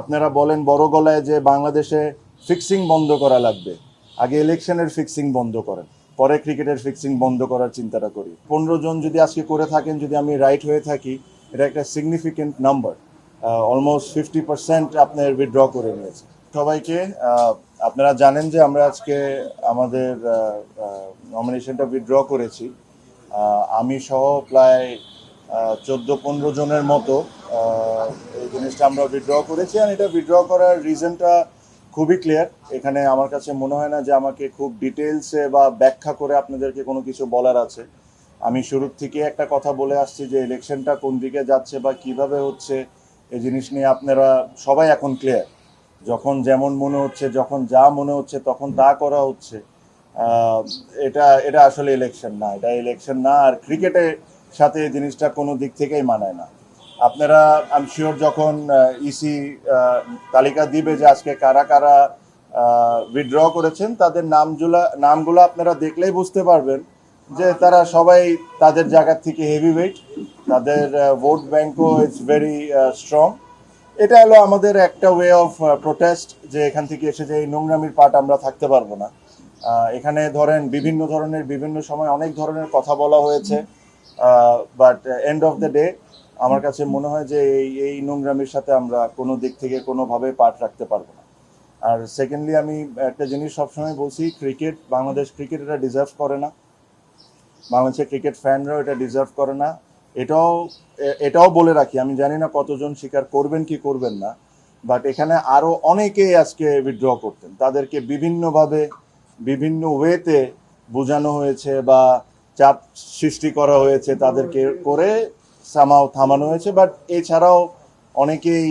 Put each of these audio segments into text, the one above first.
আপনারা বলেন বড় গলায় যে বাংলাদেশে ফিক্সিং বন্ধ করা লাগবে। আগে ইলেকশনের ফিক্সিং বন্ধ করেন, পরে ক্রিকেটের ফিক্সিং বন্ধ করার চিন্তাটা করি। পনেরো জন যদি আজকে করে থাকেন, যদি আমি রাইট হয়ে থাকি, এটা একটা significant number almost fifty percent আপনার উইথড্র করে নিয়েছে। সবাইকে আপনারা জানেন যে আমরা আজকে আমাদের নমিনেশনটা উইথড্র করেছি। আমি সহ প্রায় চোদ্দ পনেরো জনের মতো জিনিসটা আমরা উইথড্র করেছি আর এটা উইথড্র করার রিজনটা খুবই ক্লিয়ার এখানে আমার কাছে মনে হয় না যে আমাকে খুব ডিটেলসে বা ব্যাখ্যা করে আপনাদেরকে কোনো কিছু বলার আছে। আমি শুরুর থেকে একটা কথা বলে আসছি যে ইলেকশনটা কোন দিকে যাচ্ছে বা কীভাবে হচ্ছে এই জিনিস নিয়ে আপনারা সবাই এখন ক্লিয়ার যখন যেমন মনে হচ্ছে, যখন যা মনে হচ্ছে, তখন তা করা হচ্ছে। এটা এটা আসলে ইলেকশন না। এটা ইলেকশন না আর ক্রিকেটের সাথে এই জিনিসটা কোনো দিক থেকেই মানায় না। আপনারা আমি শিওর যখন ইসি তালিকা দিবে যে আজকে কারা কারা উইথড্র করেছেন, তাদের নামগুলা, নামগুলো আপনারা দেখলেই বুঝতে পারবেন যে তারা সবাই তাদের জায়গা থেকে হেভি ওয়েট তাদের ভোট ব্যাংকও ইটস ভেরি স্ট্রং এটা হলো আমাদের একটা ওয়ে অফ প্রোটেস্ট যে এখান থেকে এসে যে এই নোংরামির পার্ট আমরা থাকতে পারব না। এখানে ধরেন বিভিন্ন ধরনের, বিভিন্ন সময় অনেক ধরনের কথা বলা হয়েছে but end of the day আমার কাছে মনে হয় যে এই এই নোংরামির সাথে আমরা কোনো দিক থেকে কোনোভাবে পার্ট রাখতে পারব না। আর সেকেন্ডলি আমি একটা জিনিস সবসময় বলছি ক্রিকেট বাংলাদেশ ক্রিকেট এটা ডিজার্ভ করে না। বাংলাদেশের ক্রিকেট ফ্যানরাও এটা ডিজার্ভ করে না। এটাও এটাও বলে রাখি, আমি জানি না কতজন স্বীকার করবেন কি করবেন না বাট এখানে আরও অনেকেই আজকে উইথড্র করতেন। তাদেরকে বিভিন্নভাবে, বিভিন্ন ওয়েতে বোঝানো হয়েছে বা চাপ সৃষ্টি করা হয়েছে তাদেরকে করে সামাও থামানো হয়েছে বাট এছাড়াও অনেকেই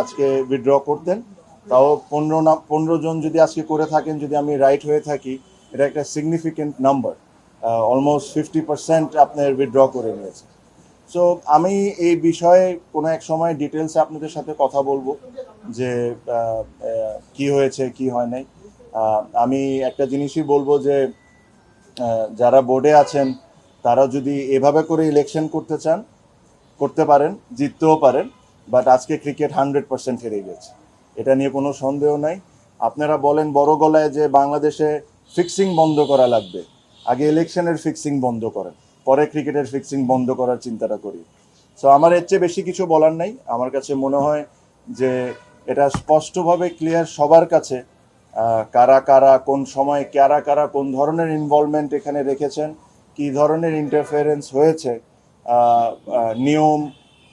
আজকে উইথড্র করতেন। তাও পনেরো না, পনেরো জন যদি আজকে করে থাকেন, যদি আমি রাইট হয়ে থাকি, এটা একটা significant number almost fifty percent আপনার উইথড্র করে নিয়েছে। সো আমি এই বিষয়ে কোনো এক সময় ডিটেলসে আপনাদের সাথে কথা বলব, যে কি হয়েছে, কি হয় নাই। আমি একটা জিনিসই বলব যে যারা বোর্ডে আছেন, তারা যদি এভাবে করে ইলেকশন করতে চান করতে পারেন, জিততেও পারেন বাট আজকে ক্রিকেট হান্ড্রেড পার্সেন্ট হেরে গেছে। এটা নিয়ে কোনো সন্দেহ নাই। আপনারা বলেন বড় গলায় যে বাংলাদেশে ফিক্সিং বন্ধ করা লাগবে। আগে ইলেকশনের ফিক্সিং বন্ধ করেন, পরে ক্রিকেটের ফিক্সিং বন্ধ করার চিন্তাটা করি। সো আমার এর চেয়ে বেশি কিছু বলার নাই। আমার কাছে মনে হয় যে এটা স্পষ্টভাবে ক্লিয়ার সবার কাছে কারা কারা, কোন সময় কারা কারা, কোন ধরনের ইনভলভমেন্ট এখানে রেখেছেন, কি ধরনের ইন্টারফারেন্স হয়েছে নিয়ম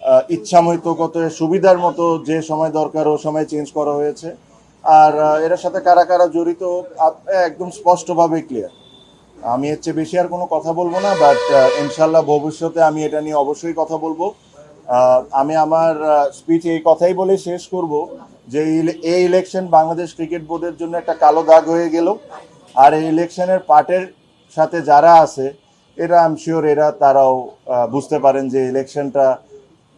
আহ, ইচ্ছামতো কত সুবিধার মতো যে সময় দরকার ও সময় চেঞ্জ করা হয়েছে। আর এর সাথে কারা কারা জড়িত একদম স্পষ্টভাবে ক্লিয়ার আমি এর চেয়ে বেশি আর কোনো কথা বলব না বাট ইনশাল্লাহ ভবিষ্যতে আমি এটা নিয়ে অবশ্যই কথা বলব। আমি আমার স্পিচ এই কথাই বলে শেষ করব যে এই ইলেকশন বাংলাদেশ ক্রিকেট বোর্ডের জন্য একটা কালো দাগ হয়ে গেল। আর এই ইলেকশনের পার্টের সাথে যারা আছে এরা আই এম শিওর এরা তারাও বুঝতে পারেন যে ইলেকশনটা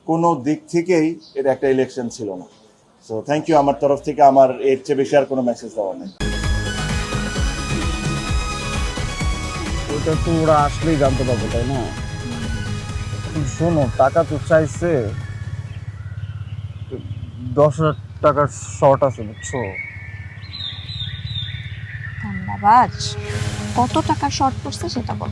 কোনো দিক থেকেই এটা একটা ইলেকশন ছিল না। সো থ্যাংক ইউ আমার তরফ থেকে আমার এর চেয়ে বেশি আর কোনো মেসেজ দেওয়া নেই। ওটা তো ওরা আসলেই জানতে পারবে তাই না? শোনো টাকা তো চাইছে দশ হাজার টাকার শর্ট আছে বুঝছ? ধন্যবাদ। কত টাকা শর্ট পড়ছে সেটা বল।